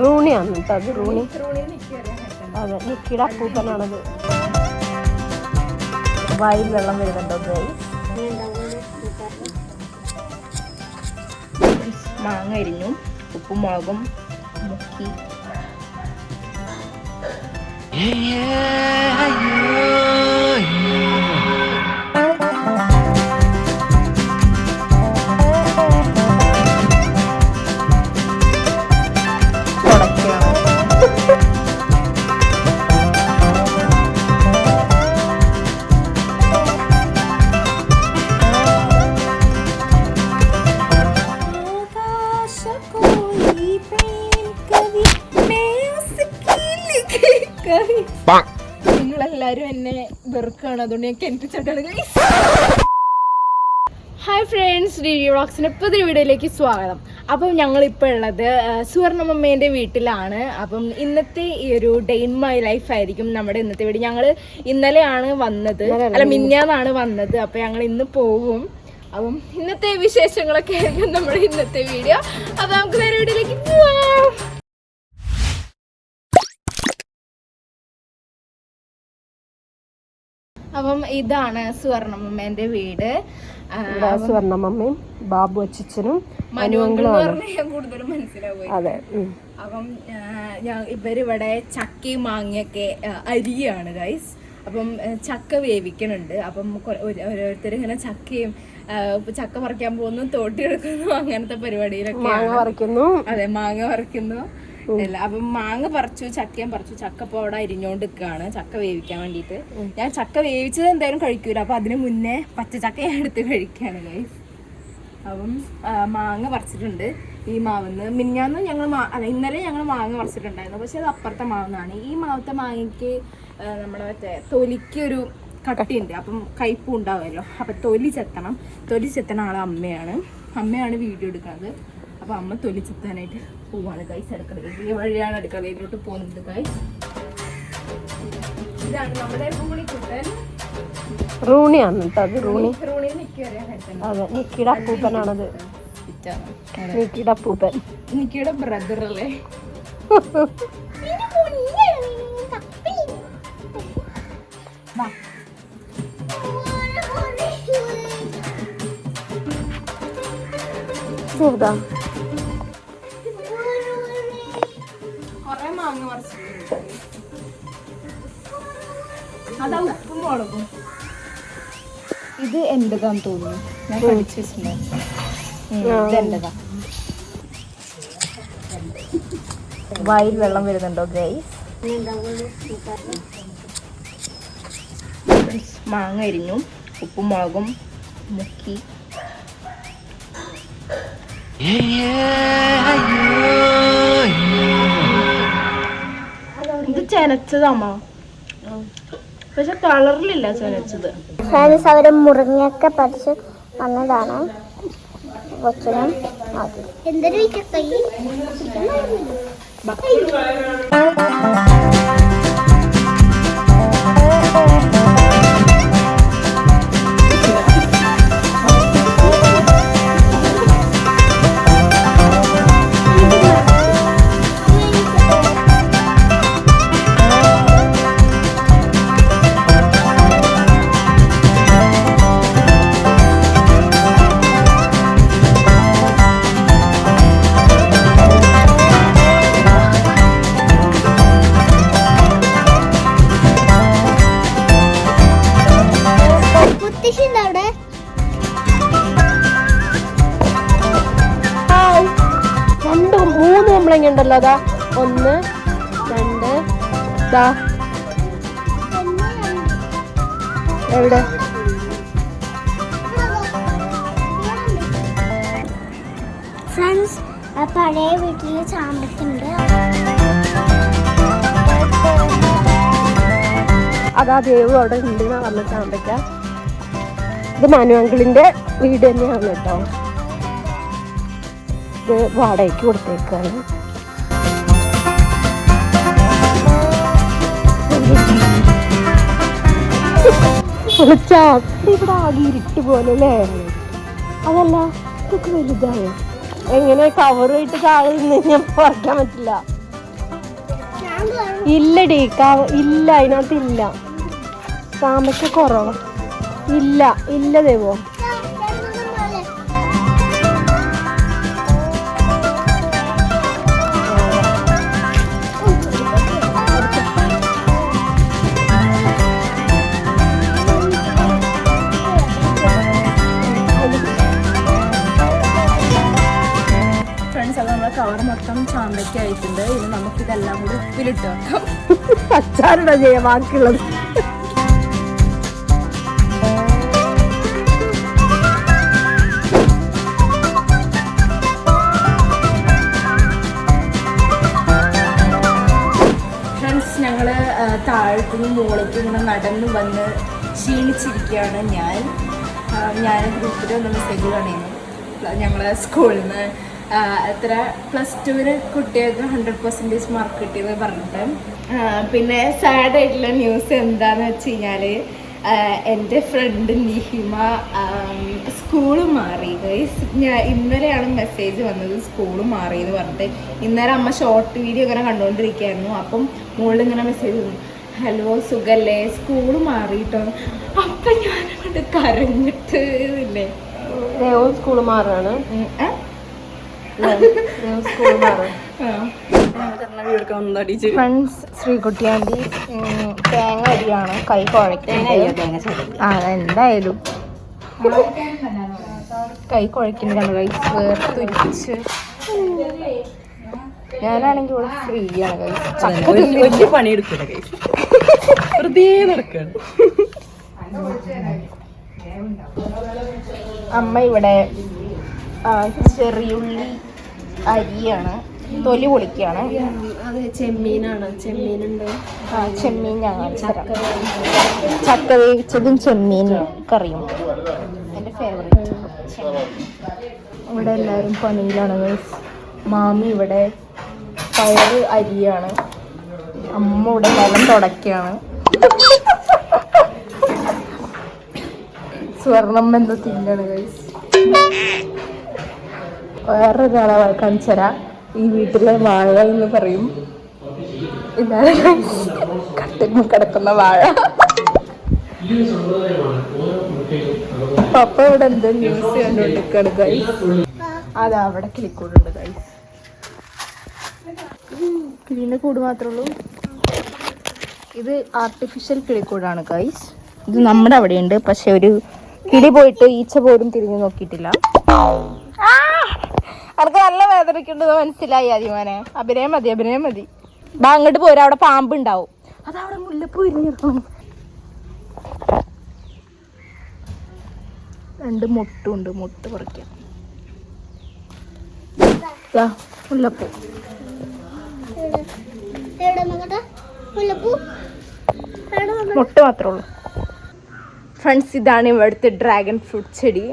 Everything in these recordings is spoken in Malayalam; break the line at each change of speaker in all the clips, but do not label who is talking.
റൂണിയാണ് കേട്ടോ അത് റൂണി. അതെ നിക്കിയുടെ അപ്പൂപ്പനാണത്. വായിൽ വെള്ളം വരുന്നുണ്ടോ ഗൈസ്
മാങ്ങ അരിഞ്ഞു ഉപ്പും മുളകും മുക്കി തുടയ്ക്കണം അതുകൊണ്ട് ഞാൻ കിണറ്റ് ചട്ടാണ് ഹായ് ഫ്രണ്ട്സ് ഡി ഡി വ്ളോഗ്സിന്റെ പുതിയ വീഡിയോയിലേക്ക് സ്വാഗതം. അപ്പം ഞങ്ങളിപ്പോൾ ഉള്ളത് സുവർണമ്മേന്റെ വീട്ടിലാണ്. അപ്പം ഇന്നത്തെ ഈ ഒരു ഡേ ഇൻ മൈ ലൈഫ് ആയിരിക്കും നമ്മുടെ ഇന്നത്തെ വീട്. ഞങ്ങൾ ഇന്നലെയാണ് വന്നത്. അല്ല മിന്നാന്നാണ് വന്നത്. അപ്പം ഞങ്ങൾ ഇന്ന് പോകും അപ്പം ഇന്നത്തെ വിശേഷങ്ങളൊക്കെ ആയിരിക്കും നമ്മുടെ ഇന്നത്തെ വീഡിയോ. അപ്പം നമുക്ക് വേറെ വീഡിയോയിലേക്ക് പോവാം. ഇതാണ് സുവർണമ്മേന്റെ വീട്.
സുവർണമ്മയും ബാബു
ഞാൻ കൂടുതലും മനസ്സിലാവും
അതെ
അപ്പം ഇവരിവിടെ ചക്കയും മാങ്ങയൊക്കെ അരിയാണ് ഗൈസ് അപ്പം ചക്ക വേവിക്കണുണ്ട്. അപ്പം ഓരോരുത്തർ ഇങ്ങനെ ചക്കയും ചക്ക പറിക്കാൻ പോകുന്നു തോട്ടിയെടുക്കുന്നു അങ്ങനത്തെ പരിപാടിയിലൊക്കെ
മാങ്ങ പറിക്കുന്നു.
അതെ മാങ്ങ പറിക്കുന്നു. അപ്പം മാങ്ങ പറിച്ചു ചക്കയും പറിച്ചു ചക്ക ഇപ്പോൾ അവിടെ അരിഞ്ഞോണ്ട് നിൽക്കുകയാണ് ചക്ക വേവിക്കാൻ വേണ്ടിയിട്ട് ഞാൻ ചക്ക വേവിച്ചത് എന്തായാലും കഴിക്കൂല. അപ്പൊ അതിന് മുന്നേ പച്ചച്ചക്ക ഞാൻ എടുത്ത് കഴിക്കുകയാണ് ഗൈസ് അപ്പം മാങ്ങ പറിച്ചിട്ടുണ്ട്. ഈ മാവിന്ന് മിനിഞ്ഞാന്ന് ഞങ്ങൾ അല്ല ഇന്നലെ ഞങ്ങൾ മാങ്ങ പറിച്ചിട്ടുണ്ടായിരുന്നു. പക്ഷെ അത് അപ്പുറത്തെ മാവുന്നാണ്. ഈ മാവത്തെ മാങ്ങയ്ക്ക് നമ്മുടെ മറ്റേ തൊലിക്ക് ഒരു കട്ടിയുണ്ട്. അപ്പം കയ്പും ഉണ്ടാവുമല്ലോ. അപ്പം തൊലി ചെത്തണം. തൊലി ചെത്തണ ആളെ അമ്മയാണ്. അമ്മയാണ് വീഡിയോ എടുക്കുന്നത്. അപ്പം അമ്മ തൊലി ചെത്താനായിട്ട് പോവാണ് ഗൈസ് അടുക്കളയിലേക്ക് ഈ വഴിയാണ് അടുക്കളയിലോട്ട് പോകുന്നത് ഗൈസ് ഇതാണ് നമ്മുടെ റൂണിക്കുട്ടൻ
റൂണിയാണ് അത് റൂണി. അതെ നിക്കിയുടെ അപ്പൂപ്പനാണത്. നിക്കിയുടെ അപ്പൂപ്പൻ.
നിക്കിയുടെ ബ്രദർ അല്ലേ.
ചെറുതാ
അതാ ഉപ്പും മുളകും. ഇത് എന്റേതാന്ന് തോന്നുന്നു. ഞാൻ പഠിച്ചു വെച്ചിട്ടുണ്ടായിരുന്നു
വായിൽ വെള്ളം വരുന്നുണ്ടോ ഗൈസ്
മാങ്ങ അരിഞ്ഞു. ഉപ്പും മുളകും മുക്കി. ഇത് ചെനച്ചതാമോ പക്ഷെ കളറിലില്ല ചനച്ചത്
ഫ്രണ്ട്സ് അവർ മുറിഞ്ഞൊക്കെ പഠിച്ച് വന്നതാണ് കൊച്ചിനും എന്തൊരു
ഉണ്ടല്ലോ അതാ ഒന്ന് രണ്ട് ദാ. എവിടെ?
ഫ്രണ്ട്സ് പഴയ വീട്ടിൽ ചാമ്പക്കുണ്ട്
അതാ ദേവ് അവിടെ ഉണ്ട് എന്നാ പറഞ്ഞ ചാമ്പയ്ക്ക. ഇത് മനുവങ്കിളിന്റെ വീട് തന്നെയാണ് കേട്ടോ. ഇത് വാടകയ്ക്ക് കൊടുത്തേക്കാണ്. ഇരുട്ട് പോലെ അല്ലേ? അതല്ല ഇതൊക്കെ വലുതായോ? എങ്ങനെ കവറുമായിട്ട് താഴെ നിന്ന് ഞാൻ പറിക്കാൻ പറ്റില്ല. ഇല്ലടി കവ ഇല്ല അതിനകത്ത് ഇല്ല. താമസ കുറവാ ഇല്ല ഇല്ല ദേവോ.
നമുക്കിതെല്ലാം കൂടി ഉപ്പിലിട്ട് വെക്കാം.
അച്ചാറിടാ ചെയ്യാം ബാക്കിയുള്ളത്.
താഴത്തുനിന്ന് മുകളിലേക്ക് ഇങ്ങനെ നടന്നു വന്ന് ക്ഷീണിച്ചിരിക്കുകയാണ് ഞാൻ. ഞാൻ ഗ്രൂപ്പിൽ ഒന്ന് മെസ്സേജ് കാണിയിരുന്നു ഞങ്ങളെ സ്കൂളിൽ നിന്ന് എത്ര പ്ലസ് ടുവിന് കുട്ടികൾക്ക് ഹൺഡ്രഡ് പെർസെന്റേജ് മാർക്ക് കിട്ടിയെന്ന് പറഞ്ഞിട്ട്. പിന്നെ സാഡ് ആയിട്ടുള്ള ന്യൂസ് എന്താന്ന് വെച്ച് കഴിഞ്ഞാൽ എന്റെ ഫ്രണ്ട് നിഹിമ സ്കൂൾ മാറി. ഞാൻ ഇന്നലെയാണ് മെസ്സേജ് വന്നത് സ്കൂൾ മാറി എന്ന് പറഞ്ഞിട്ട്. ഇന്നലെ അമ്മ ഷോർട്ട് വീഡിയോ ഇങ്ങനെ കണ്ടുകൊണ്ടിരിക്കുകയായിരുന്നു അപ്പം മുകളിൽ ഇങ്ങനെ മെസ്സേജ് വന്നു. ഹലോ സുഖല്ലേ? സ്കൂൾ മാറിയിട്ടോ അപ്പം ഞാൻ അങ്ങോട്ട് കരഞ്ഞിട്ട്
ഇതില്ലേ? സ്കൂൾ മാറാണ്.
ഏ? ഫ്രണ്ട്സ് ശ്രീകുട്ടിയാണ്ടി തേങ്ങ അരിയാണ്. കൈ കുഴക്കുന്നത് ആ എന്തായാലും കൈ കുഴക്കുന്നുണ്ട് കൈ വേർത്തുരിച്ച് ഞാനാണെങ്കിൽ ഇവിടെ ഫ്രീ ആണ്
വലിയ പണിയെടുക്കില്ല വെറുതെ നടക്കാണ്.
അമ്മ ഇവിടെ ചെറിയുള്ളി അരിയാണ്. തൊലി പൊളിക്കുകയാണ്.
ചെമ്മീനാണ്. ചെമ്മീനുണ്ട്.
ആ ചെമ്മീൻ ഞങ്ങൾ ചക്ക വേവിച്ചതും ചെമ്മീൻ കറിയും. എന്റെ ഫേവറേറ്റ് ഇവിടെ എല്ലാവരും പണിയിലാണ്. മാമി ഇവിടെ പയറ് അരിയാണ്. അമ്മ ഇവിടെ നിലം തുടക്കുകയാണ് സ്വർണം എന്ന് തിന്നാണ് ഗൈസ് വേറൊരാളെ കാണിച്ചര ഈ വീട്ടിലെ വാഴ എന്ന് പറയും. ഇതാണ്. കട്ടിൽ കിടക്കുന്ന വാഴ. പപ്പ ഇവിടെ എന്തോ ന്യൂസ് കണ്ടുകൊണ്ടിരിക്കാണ് ഗൈസ് അതാ അവിടെ കിളിക്കൂടുണ്ട് ഗൈസ് കിളിന്റെ കൂട് മാത്രമേ ഉള്ളൂ. ഇത് ആർട്ടിഫിഷ്യൽ കിളിക്കൂടാണ് ഗൈസ് ഇത് നമ്മുടെ അവിടെയുണ്ട് പക്ഷെ ഒരു കിളി പോയിട്ട് ഈച്ച പോലും തിരിഞ്ഞു നോക്കിയിട്ടില്ല! അനക്ക് നല്ല വേദനയ്ക്കുണ്ടെന്ന് മനസ്സിലായി അതിമാനെ അഭിനയം മതി അഭിനയം മതി. ബാ അങ്ങോട്ട് പോരാ അവിടെ പാമ്പ് ഉണ്ടാവും. അതവിടെ മുല്ലപ്പൂ ഇരിഞ്ഞിരിക്കണം രണ്ട് മുട്ടുണ്ട് മുട്ട് പറിക്കാം. മുല്ലപ്പൂ. മുട്ട മാത്രമേ ഉള്ളൂ. ഫ്രണ്ട്സ് ഇതാണ് ഇവിടുത്തെ ഡ്രാഗൺ ഫ്രൂട്ട് ചെടി.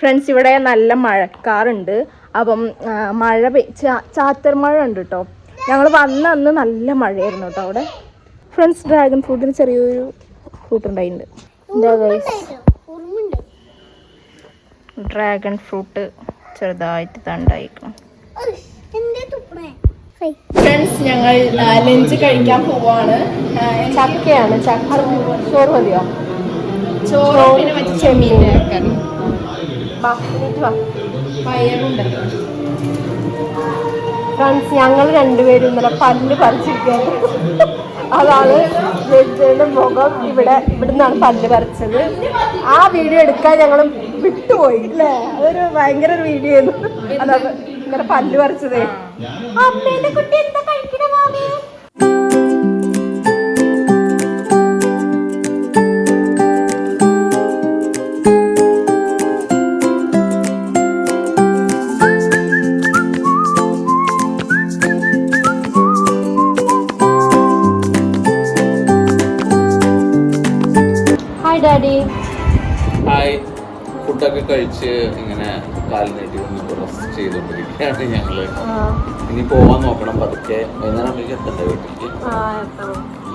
ഫ്രണ്ട്സ് ഇവിടെ നല്ല മഴക്കാറുണ്ട്. അപ്പം മഴ പെയ് ചാത്തർ മഴ ഉണ്ട് കേട്ടോ ഞങ്ങൾ വന്ന അന്ന് നല്ല മഴയായിരുന്നു കേട്ടോ അവിടെ. ഫ്രണ്ട്സ് ഡ്രാഗൺ ഫ്രൂട്ടിന് ചെറിയൊരു ഫ്രൂട്ട് ഉണ്ടായിട്ടുണ്ട്. ഡ്രാഗൺ ഫ്രൂട്ട് ചെറുതായിട്ട് തണ്ടായിരിക്കണം. ഫ്രണ്ട്സ് ഞങ്ങൾ ലഞ്ച് കഴിക്കാൻ പോവാണ്.
ചക്കയാണ്. ചക്ക ചോറ് മതിയോ?
ചോറ് പിന്നെ
ഫ്രണ്ട്സ് ഞങ്ങൾ രണ്ടുപേരും ഇന്നലെ പല്ല് പറിച്ചിരിക്കുകയാണ് അതാണ് രഞ്ജയുടെ മുഖം. ഇവിടെ ഇവിടുന്നാണ് പല്ല് പറിച്ചത്. ആ വീഡിയോ എടുക്കാൻ ഞങ്ങൾ വിട്ടുപോയി അല്ലേ? അതൊരു ഭയങ്കര ഒരു വീഡിയോ ആയിരുന്നു. അതാ ഇന്നലെ പല്ല് പറിച്ചതേ. അമ്മേന്റെ കുട്ടി എന്താ കഴിക്കണ മാമി?
കഴിച്ച് ഇങ്ങനെ കാൽ നീട്ടി ഒന്ന് റെസ്റ്റ് ചെയ്തുകൊണ്ടിരിക്കുകയാണ് ഞങ്ങൾ. ഇനി പോവാൻ നോക്കണം പതുക്കെ. വൈകുന്നേരം ആകുമ്പോഴേക്കും എത്തണ്ടേ വീട്ടിലേക്ക്?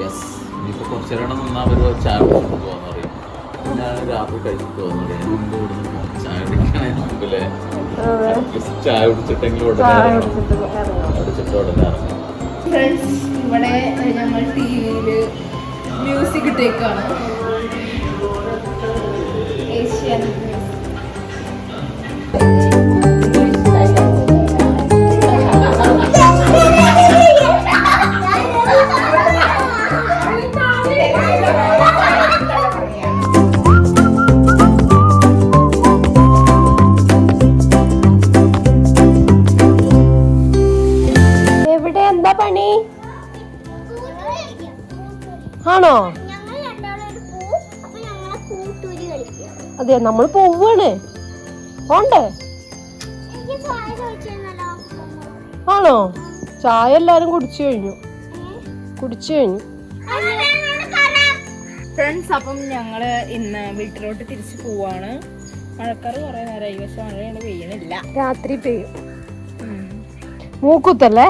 യെസ് ഇനിയിപ്പോ കുറച്ചു നേരം നിന്നാ ഒരു ചായ കുടിച്ചിട്ട് പോകാന്ന് പറയും. പിന്നെ രാത്രി കഴിച്ചിട്ട് പോകുന്നത് ചായ കുടിക്കണേ മുമ്പിലെ. ചായ കുടിച്ചിട്ടെങ്കിലും ഉടനെ.
കുടിച്ചിട്ട്
ഉടനെ ഇറങ്ങും
ഫ്രണ്ട്സ് ഇവിടെ ഞങ്ങൾ ടി വിയിൽ മ്യൂസിക് ടേക്കാണ് ഏഷ്യൻ
അതെ നമ്മൾ പോവാണ്.
ഓണ്ടേ
ആണോ? ചായ എല്ലാരും കുടിച്ചു കഴിഞ്ഞു. കുടിച്ചു കഴിഞ്ഞു.
ഫ്രണ്ട്സ് അപ്പം ഞങ്ങൾ ഇന്ന് വീട്ടിലോട്ട് തിരിച്ചു പോവാണ്. മഴക്കാറ് കുറെ നേരമായി പക്ഷെ മഴ പെയ്യണില്ല.
രാത്രി പെയ്യും. മൂക്കുത്തല്ലേ?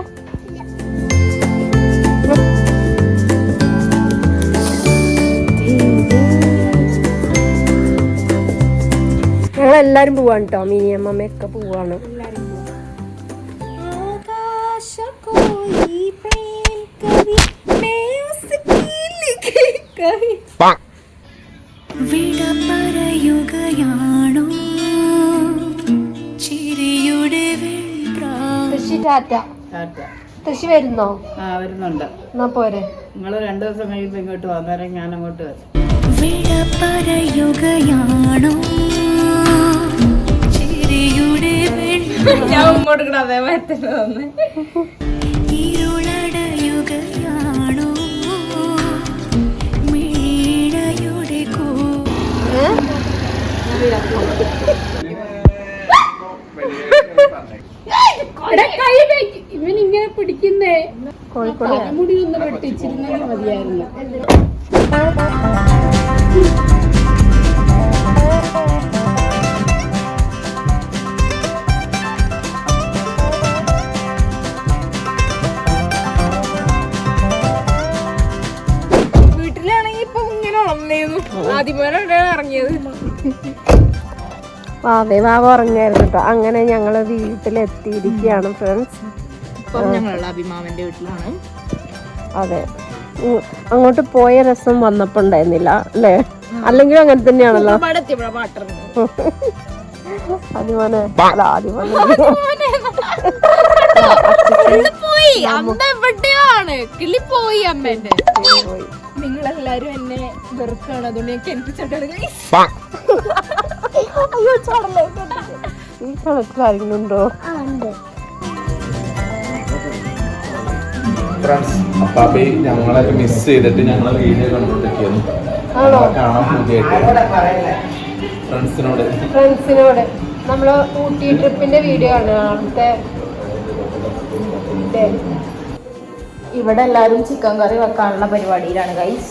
എല്ലാരും പോവാണ് കേട്ടോ മിനിയമ്മയൊക്കെ പോവാണ്
വിട പറയുകയാണോ ചിരിയുടെ
തൃശ്ശി ടാറ്റ. തൃശ്ശി വരുന്നോ?
ആ വരുന്നുണ്ട്.
എന്നാ പോരെ.
നിങ്ങൾ രണ്ടു ദിവസം കഴിയുമ്പോ ഇങ്ങോട്ട് വന്നേരം ഞാൻ അങ്ങോട്ട് വരും.
വിട പറയുകയാണോ
ഞാൻ ഇങ്ങോട്ട് കൂടെ തന്നെ
കൂ
ഇവൻ ഇങ്ങനെ പിടിക്കുന്നേ.
കോഴിക്കോട്.
മുടി ഒന്ന് വെട്ടിച്ചിരുന്നെങ്കിൽ മതിയായിരുന്നു.
വാവേ വാവ ഉറങ്ങായിരുന്നു കേട്ടോ അങ്ങനെ ഞങ്ങൾ വീട്ടിലെത്തിയിരിക്കുകയാണ് ഫ്രണ്ട്സ്
ഇപ്പം ഞങ്ങളുള്ള അഭിമാവന്റെ വീട്ടിലാണ്.
അതെ. അങ്ങോട്ട് പോയ രസം വന്നപ്പോ ഉണ്ടായിരുന്നില്ല അല്ലേ? അല്ലെങ്കിൽ അങ്ങനെ തന്നെയാണല്ലോ. അതിമോനെ അല്ല ആദ്യമോനെ
പോയി. അമ്മ എവിടെയാണ്? കിളി പോയി അമ്മേന്റെ.
പോയി.
നിങ്ങളെല്ലാരും എന്നെ വെറുക്കാണ് അതുകൊണ്ട് ഞാൻ കെൽപ്പിച്ചിട്ടാണ്
അയ്യോ ഈ കണക്കിൽ ആരെങ്കിലും ഉണ്ടോ.
ഫ്രണ്ട്സ് അപ്പാപ്പി ഞങ്ങളൊക്കെ മിസ് ചെയ്തിട്ട് ഞങ്ങളെ വീഡിയോ കാണാൻ പുതിയായിട്ട്. ഫ്രണ്ട്സിനോട്
ഫ്രണ്ട്സിനോട് നമ്മൾ ഊട്ടി ട്രിപ്പിന്റെ വീഡിയോ ആണ്. അവിടുത്തെ.
ഇവിടെ എല്ലാരും ചിക്കൻ കറി വെക്കാനുള്ള പരിപാടിയിലാണ് ഗൈസ്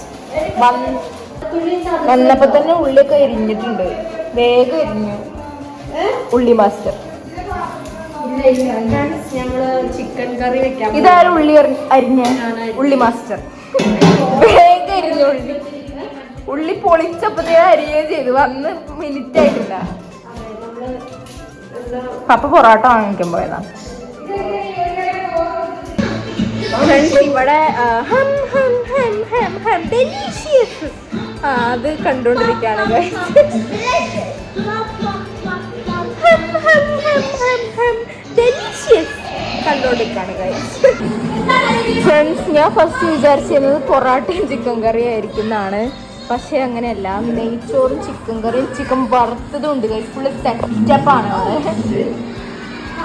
വന്നപ്പോ തന്നെ ഉള്ളിൽ എരിഞ്ഞിട്ടുണ്ട്. വേഗം എരിഞ്ഞു ഉള്ളി മാസ്റ്റർ
ചിക്കൻ കറി വെക്കാം
ഇതാരും ഉള്ളി അരിഞ്ഞ? ഉള്ളി മാസ്റ്റർ വേഗം എരിഞ്ഞു ഉള്ളി. ഉള്ളി പൊളിച്ചപ്പോഴത്തേ അരിയുകയും ചെയ്തു. വന്ന് മിനിറ്റ് ആയിട്ടില്ല. പപ്പ പൊറോട്ട വാങ്ങിക്കാൻ പോയതാ. ഇവിടെ ഹം ഹം ഹം ഹം ഹം delicious. അത് കണ്ടോണ്ടിരിക്കാണ് ഫ്രണ്ട്സ് ഞാൻ ഫസ്റ്റ് വിചാരിച്ചിരുന്നത് പൊറാട്ടയും ചിക്കൻ കറി ആയിരിക്കും എന്നാണ് പക്ഷെ അങ്ങനെയല്ല. നെയ്ച്ചോറും ചിക്കൻ കറിയും ചിക്കൻ വറുത്തതും ഉണ്ട് ഫുള്ള് സെറ്റപ്പാണ്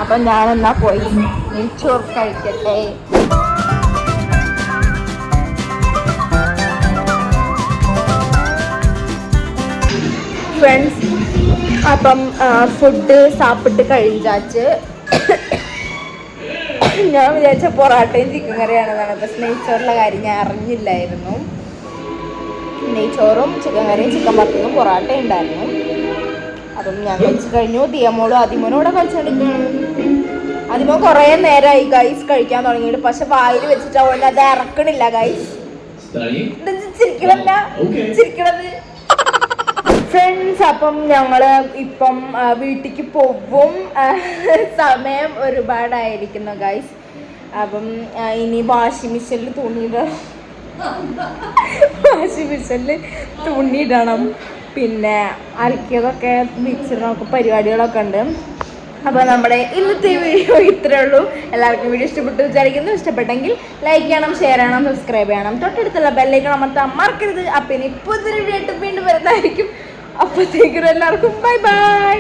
അപ്പം ഞാനെന്നാ പോയി? നെയ്ച്ചോറ് കഴിക്കട്ടെ. ഫ്രണ്ട്സ് അപ്പം ഫുഡ് സാപ്പിട്ട് കഴിഞ്ഞാച്ച് ഞാൻ വിചാരിച്ച പൊറാട്ടയും ചിക്കൻ കറിയാണെന്നാണ് പക്ഷെ നെയ്ച്ചോറുള്ള കാര്യം ഞാൻ അറിഞ്ഞില്ലായിരുന്നു. നെയ്ച്ചോറും ചിക്കൻ കറിയും ചിക്കൻ വറുത്തതും പൊറാട്ട ഉണ്ടായിരുന്നു. അപ്പം ഞാൻ കഴിച്ചു കഴിഞ്ഞു. ദിയമോളും അതിമോനും ഇവിടെ കഴിച്ചോണ്ടിരിക്കുകയാണ് അതിമോ കുറേ നേരമായി ഗൈസ് കഴിക്കാൻ തുടങ്ങിയിട്ട്. പക്ഷെ വായിൽ വെച്ചിട്ട് അതുകൊണ്ട് അത് ഇറക്കണില്ല ഗൈസ് ചിരിക്കണല്ല? ചിരിക്കണത്? ഫ്രണ്ട്സ് അപ്പം ഞങ്ങൾ ഇപ്പം വീട്ടിക്ക് പോവും. സമയം ഒരുപാടായിരിക്കുന്നു ഗൈസ് അപ്പം ഇനി വാഷിംഗ് മെഷീനിൽ തുണിയിടണം. വാഷിംഗ് മെഷീനിൽ തുണിയിടണം. പിന്നെ അലക്കിയതൊക്കെ മിക്സിടണമൊക്കെ പരിപാടികളൊക്കെ ഉണ്ട്. അപ്പോൾ നമ്മുടെ ഇന്നത്തെ വീഡിയോ ഇത്രേ ഉള്ളൂ. എല്ലാവർക്കും വീഡിയോ ഇഷ്ടപ്പെട്ടു വിചാരിക്കുന്നു. ഇഷ്ടപ്പെട്ടെങ്കിൽ ലൈക്ക് ചെയ്യണം ഷെയർ ചെയ്യണം സബ്സ്ക്രൈബ് ചെയ്യണം. തൊട്ടടുത്തുള്ള ബെല്ലൈക്കൺ അമർത്താൻ മറക്കരുത്. അപ്പം ഇനി പുതിയൊരു വീണ്ടും വീണ്ടും വരുന്നതായിരിക്കും. അപ്പോഴത്തേക്കും എല്ലാവർക്കും ബൈ ബൈ